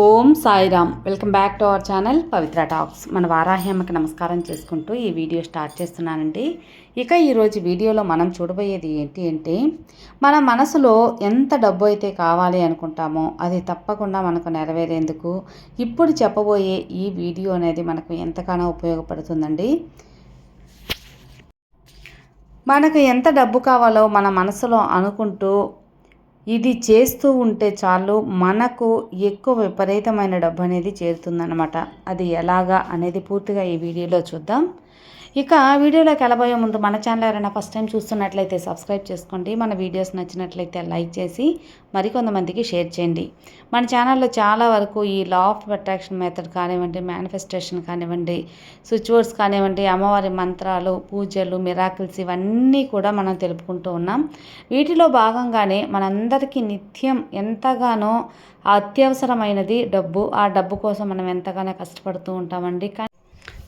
Om Sairam. Welcome back to our channel Pavitra talks. మన వారాహ్యమ్మకి నమస్కారం చేసుకుంటూ ఈ వీడియో స్టార్ట్ చేస్తున్నానండి. ఇక ఈరోజు వీడియోలో మనం చూడబోయేది ఏంటి అంటే మన మనసులో ఎంత డబ్బు అయితే కావాలి అనుకుంటామో అది తప్పకుండా మనకు నెరవేరేందుకు ఇప్పుడు చెప్పబోయే ఈ వీడియో అనేది మనకు ఎంతగానో ఉపయోగపడుతుందండి. మనకు ఎంత డబ్బు కావాలో మన మనసులో అనుకుంటూ ఇది చేస్తూ ఉంటే చాలు మనకు ఎక్కువ విపరీతమైన డబ్బు అనేది చేరుతుందన్నమాట. అది ఎలాగా అనేది పూర్తిగా ఈ వీడియోలో చూద్దాం. ఇక వీడియోలోకి వెళ్ళబోయే ముందు మన ఛానల్ ఎవరైనా ఫస్ట్ టైం చూస్తున్నట్లయితే సబ్స్క్రైబ్ చేసుకోండి. మన వీడియోస్ నచ్చినట్లయితే లైక్ చేసి మరికొంతమందికి షేర్ చేయండి. మన ఛానల్లో చాలా వరకు ఈ లా ఆఫ్ అట్రాక్షన్ మెథడ్ కానివ్వండి మేనిఫెస్టేషన్ కానివ్వండి స్విచ్ వర్డ్స్ కానివ్వండి అమ్మవారి మంత్రాలు పూజలు మిరాకిల్స్ ఇవన్నీ కూడా మనం తెలుపుకుంటూ ఉన్నాం. వీటిలో భాగంగానే మనందరికీ నిత్యం ఎంతగానో అత్యవసరమైనది డబ్బు. ఆ డబ్బు కోసం మనం ఎంతగానో కష్టపడుతూ ఉంటామండి.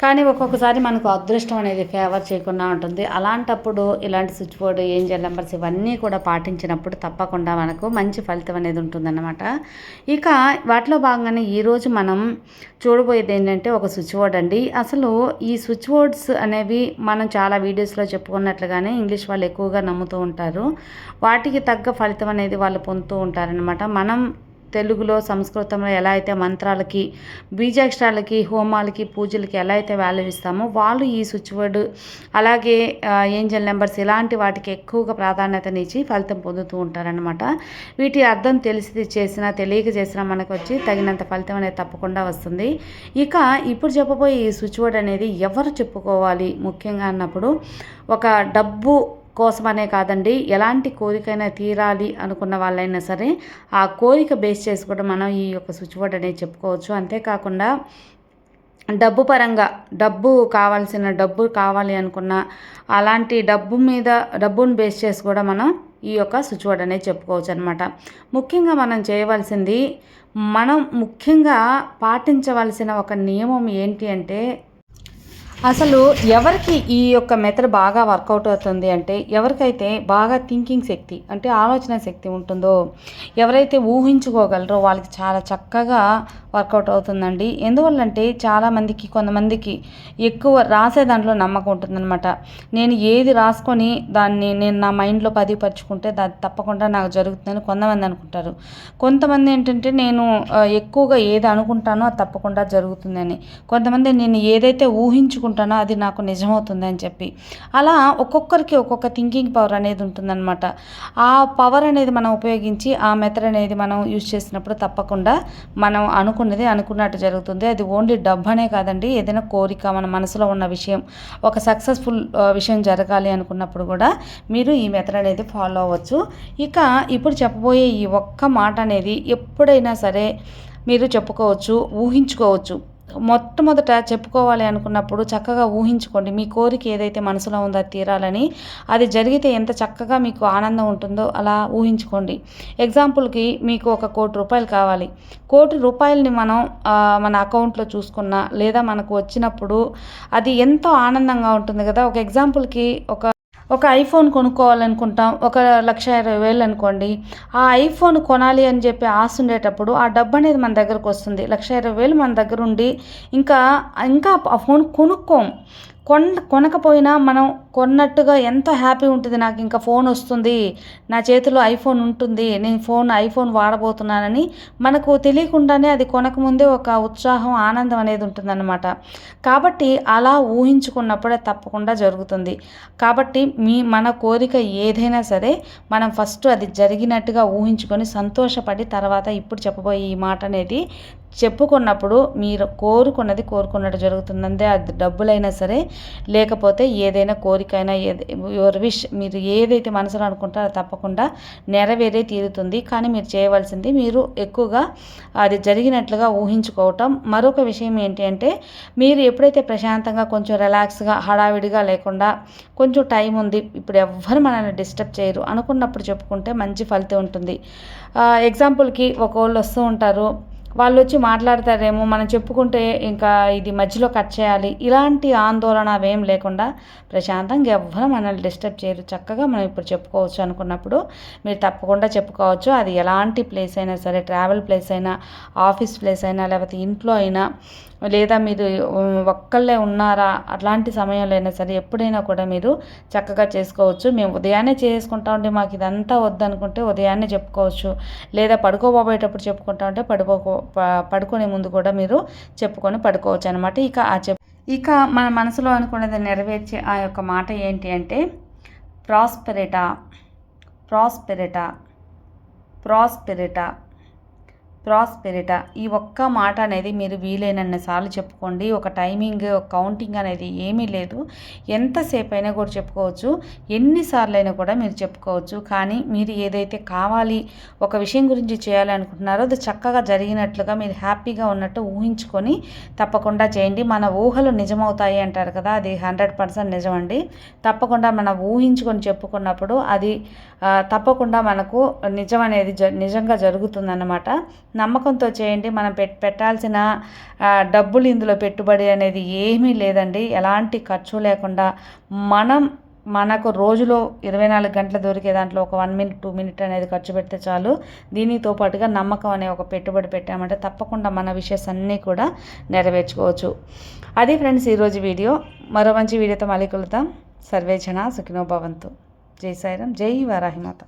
కానీ ఒక్కొక్కసారి మనకు అదృష్టం అనేది ఫేవర్ చేయకుండా ఉంటుంది. అలాంటప్పుడు ఇలాంటి స్విచ్ బోర్డు ఏంజల్ నెంబర్స్ ఇవన్నీ కూడా పాటించినప్పుడు తప్పకుండా మనకు మంచి ఫలితం అనేది ఉంటుందన్నమాట. ఇక వాటిలో భాగంగానే ఈరోజు మనం చూడబోయేది ఏంటంటే ఒక స్విచ్ బోర్డ్ అండి. అసలు ఈ స్విచ్ బోర్డ్స్ అనేవి మనం చాలా వీడియోస్లో చెప్పుకున్నట్లుగానే ఇంగ్లీష్ వాళ్ళు ఎక్కువగా నమ్ముతూ ఉంటారు. వాటికి తగ్గ ఫలితం అనేది వాళ్ళు పొందుతూ ఉంటారనమాట మనం తెలుగులో సంస్కృతంలో ఎలా అయితే మంత్రాలకి బీజాక్షరాలకి హోమాలకి పూజలకి ఎలా అయితే వాల్యూ ఇస్తామో వాళ్ళు ఈ స్విచ్ వర్డ్ అలాగే ఏంజల్ నెంబర్స్ ఇలాంటి వాటికి ఎక్కువగా ప్రాధాన్యతనిచ్చి ఫలితం పొందుతూ ఉంటారనమాట వీటి అర్థం తెలిసి చేసినా తెలియక చేసినా మనకు వచ్చి తగినంత ఫలితం అనేది తప్పకుండా వస్తుంది. ఇక ఇప్పుడు చెప్పబోయే ఈ స్విచ్ వర్డ్ అనేది ఎవరు చెప్పుకోవాలి? ముఖ్యంగా అన్నప్పుడు ఒక డబ్బు కోసమనే కాదండి. ఎలాంటి కోరికైనా తీరాలి అనుకున్న వాళ్ళైనా సరే ఆ కోరిక బేస్ చేసి కూడా మనం ఈ యొక్క స్విచ్ బోర్డ్ అనేది చెప్పుకోవచ్చు. అంతేకాకుండా డబ్బు పరంగా డబ్బు కావాల్సిన డబ్బు కావాలి అనుకున్న అలాంటి డబ్బు మీద డబ్బును బేస్ చేసి కూడా మనం ఈ యొక్క స్విచ్ బోర్డ్ అనేది చెప్పుకోవచ్చు అనమాట ముఖ్యంగా మనం చేయవలసింది మనం ముఖ్యంగా పాటించవలసిన ఒక నియమం ఏంటి అంటే అసలు ఎవరికి ఈ యొక్క మెథడ్ బాగా వర్కౌట్ అవుతుంది అంటే ఎవరికైతే బాగా థింకింగ్ శక్తి అంటే ఆలోచన శక్తి ఉంటుందో ఎవరైతే ఊహించుకోగలరో వాళ్ళకి చాలా చక్కగా వర్కౌట్ అవుతుందండి. ఎందువల్లంటే చాలామందికి కొంతమందికి ఎక్కువ రాసే దాంట్లో నమ్మకం ఉంటుందన్నమాట. నేను ఏది రాసుకొని దాన్ని నేను నా మైండ్లో పదిపరుచుకుంటే దాన్ని తప్పకుండా నాకు జరుగుతుందని కొంతమంది అనుకుంటారు. కొంతమంది ఏంటంటే నేను ఎక్కువగా ఏది అనుకుంటానో అది తప్పకుండా జరుగుతుందని. కొంతమంది నేను ఏదైతే ఊహించుకుంటానో అనుకుంటానో అది నాకు నిజమవుతుంది అని చెప్పి. అలా ఒక్కొక్కరికి ఒక్కొక్క థింకింగ్ పవర్ అనేది ఉంటుందన్నమాట. ఆ పవర్ అనేది మనం ఉపయోగించి ఆ మెథడ్ అనేది మనం యూజ్ చేసినప్పుడు తప్పకుండా మనం అనుకున్నది అనుకున్నట్టు జరుగుతుంది. అది ఓన్లీ డబ్బు అనే కాదండి ఏదైనా కోరిక మన మనసులో ఉన్న విషయం ఒక సక్సెస్ఫుల్ విషయం జరగాలి అనుకున్నప్పుడు కూడా మీరు ఈ మెథడ్ అనేది ఫాలో అవ్వచ్చు. ఇక ఇప్పుడు చెప్పబోయే ఈ ఒక్క మాట అనేది ఎప్పుడైనా సరే మీరు చెప్పుకోవచ్చు ఊహించుకోవచ్చు. మొట్టమొదట చెప్పుకోవాలి అనుకున్నప్పుడు చక్కగా ఊహించుకోండి మీ కోరిక ఏదైతే మనసులో ఉందో అది తీరాలని అది జరిగితే ఎంత చక్కగా మీకు ఆనందం ఉంటుందో అలా ఊహించుకోండి. ఎగ్జాంపుల్కి మీకు ఒక కోటి రూపాయలు కావాలి. కోటి రూపాయలని మనం మన అకౌంట్లో చూసుకున్నా లేదా మనకు వచ్చినప్పుడు అది ఎంతో ఆనందంగా ఉంటుంది కదా. ఒక ఎగ్జాంపుల్కి ఒక ఒక ఐఫోన్ కొనుక్కోవాలనుకుంటాం ఒక లక్ష ఇరవై వేలు అనుకోండి. ఆ ఐఫోన్ కొనాలి అని చెప్పి ఆశ ఉండేటప్పుడు ఆ డబ్బు అనేది మన దగ్గరకు వస్తుంది. లక్ష ఇరవై వేలు మన దగ్గర ఉండి ఇంకా ఇంకా ఆ ఫోన్ కొనుక్కోం. కొన్ కొనకపోయినా మనం కొన్నట్టుగా ఎంత హ్యాపీ ఉంటుంది నాకు ఇంకా ఫోన్ వస్తుంది నా చేతిలో ఐఫోన్ ఉంటుంది నేను ఫోన్ ఐఫోన్ వాడబోతున్నానని మనకు తెలియకుండానే అది కొనకముందే ఒక ఉత్సాహం ఆనందం అనేది ఉంటుందన్నమాట. కాబట్టి అలా ఊహించుకున్నప్పుడే తప్పకుండా జరుగుతుంది. కాబట్టి మీ మన కోరిక ఏదైనా సరే మనం ఫస్ట్ అది జరిగినట్టుగా ఊహించుకొని సంతోషపడి తర్వాత ఇప్పుడు చెప్పబోయే ఈ మాట అనేది చెప్పుకున్నప్పుడు మీరు కోరుకున్నది కోరుకున్నట్టు జరుగుతుందంటే అది డబ్బులైనా సరే లేకపోతే ఏదైనా కోరికైనా ఏది యువర్ విష్ మీరు ఏదైతే మనసులో అనుకుంటారో తప్పకుండా నెరవేరే తీరుతుంది. కానీ మీరు చేయవలసింది మీరు ఎక్కువగా అది జరిగినట్లుగా ఊహించుకోవటం. మరొక విషయం ఏంటి అంటే మీరు ఎప్పుడైతే ప్రశాంతంగా కొంచెం రిలాక్స్గా హడావిడిగా లేకుండా కొంచెం టైం ఉంది ఇప్పుడు ఎవ్వరు మనల్ని డిస్టర్బ్ చేయరు అనుకున్నప్పుడు చెప్పుకుంటే మంచి ఫలితం ఉంటుంది. ఎగ్జాంపుల్కి ఒకళ్ళు వస్తూ ఉంటారు. వాళ్ళు వచ్చి మాట్లాడతారేమో మనం చెప్పుకుంటే ఇంకా ఇది మధ్యలో కట్ చేయాలి. ఇలాంటి ఆందోళన అవేం లేకుండా ప్రశాంతంగా ఎవ్వరూ మనల్ని డిస్టర్బ్ చేయరు. చక్కగా మనం ఇప్పుడు చెప్పుకోవచ్చు అనుకున్నప్పుడు మీరు తప్పకుండా చెప్పుకోవచ్చు. అది ఎలాంటి ప్లేస్ అయినా సరే ట్రావెల్ ప్లేస్ అయినా ఆఫీస్ ప్లేస్ అయినా లేకపోతే ఇంట్లో అయినా లేదా మీరు ఒక్కళ్ళే ఉన్నారా అట్లాంటి సమయంలో అయినా సరే ఎప్పుడైనా కూడా మీరు చక్కగా చేసుకోవచ్చు. మేము ఉదయాన్నే చేసుకుంటా ఉంటే మాకు ఇదంతా వద్దనుకుంటే ఉదయాన్నే చెప్పుకోవచ్చు. లేదా పడుకోబోయేటప్పుడు చెప్పుకుంటా ఉంటే పడుకో పడుకునే ముందు కూడా మీరు చెప్పుకొని పడుకోవచ్చు అనమాట ఇక ఆ చెప్ ఇక మన మనసులో అనుకున్నది నెరవేర్చే ఆ యొక్క మాట ఏంటి అంటే ప్రాస్పెరిటా ప్రాస్పెరిటా ప్రాస్పెరిటా. ప్రాస్పెరిట. ఈ ఒక్క మాట అనేది మీరు వీలైనన్ని సార్లు చెప్పుకోండి. ఒక టైమింగ్ ఒక కౌంటింగ్ అనేది ఏమీ లేదు. ఎంతసేపు అయినా కూడా చెప్పుకోవచ్చు. ఎన్నిసార్లు అయినా కూడా మీరు చెప్పుకోవచ్చు. కానీ మీరు ఏదైతే కావాలి ఒక విషయం గురించి చేయాలనుకుంటున్నారో అది చక్కగా జరిగినట్లుగా మీరు హ్యాపీగా ఉన్నట్టు ఊహించుకొని తప్పకుండా చేయండి. మన ఊహలు నిజమవుతాయి అంటారు కదా అది హండ్రెడ్ పర్సెంట్ నిజమండి. తప్పకుండా మనం ఊహించుకొని చెప్పుకున్నప్పుడు అది తప్పకుండా మనకు నిజం అనేది జ నిజంగా జరుగుతుందన్నమాట. నమ్మకంతో చేయండి. మనం పెట్ పెట్టాల్సిన డబ్బులు ఇందులో పెట్టుబడి అనేది ఏమీ లేదండి. ఎలాంటి ఖర్చు లేకుండా మనం మనకు రోజులో ఇరవై నాలుగు గంటలు దొరికే దాంట్లో ఒక వన్ మినిట్ టూ మినిట్ అనేది ఖర్చు పెడితే చాలు. దీనితో పాటుగా నమ్మకం అనే ఒక పెట్టుబడి పెట్టామంటే తప్పకుండా మన విషయస్ అన్నీ కూడా నెరవేర్చుకోవచ్చు. అది ఫ్రెండ్స్ ఈరోజు వీడియో. మరో మంచి వీడియోతో మళ్ళీ కలుద్దాం. సర్వేచన సుఖినో భవంతు. జై సాయిరామ్. జై వారాహిమాత